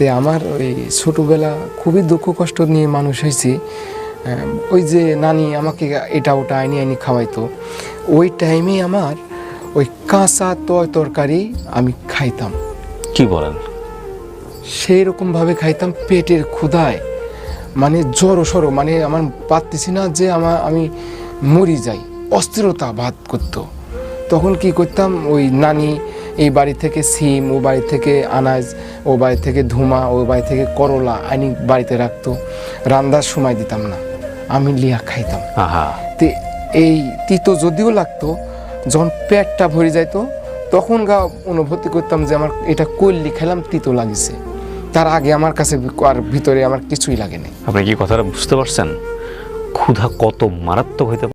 তে আমার ওই ছোটোবেলা খুবই দুঃখ কষ্ট নিয়ে মানুষ হয়েছি। ওই যে নানি আমাকে এটা ওটা আইনি আইনি খাওয়াইতো। ওই টাইমে আমার ওই কাঁচা তয় তরকারি আমি খাইতাম। কি বলেন? সেই রকমভাবে খাইতাম পেটের ক্ষুধায়। মানে জড়ো সরো মানে আমার পারতেছি না যে আমার আমি মরি যাই। অস্থিরতা বাদ করতো। তখন কি করতাম ওই নানি এই বাড়ি থেকে সিম ও বাড়ি থেকে আনাজ ও বাড়ি থেকে ধুমা ও বাড়ি থেকে করলা আনি বাড়িতে রাখতো। রান্দার সময় দিতাম না আমি লিয়া খাইতাম। তে এই তিতো যদিও লাগতো যখন পেটটা ভরে যাইতো তখন গা অনুভূতি করতাম যে আমার এটা করলি খেলাম তিতো লাগিছে। তার আগে আমার কাছে আর ভিতরে আমার কিছুই লাগে নাই। আপনি কি কথাটা বুঝতে পারছেন? ক্ষুধা কত মারাত্মক হইতে?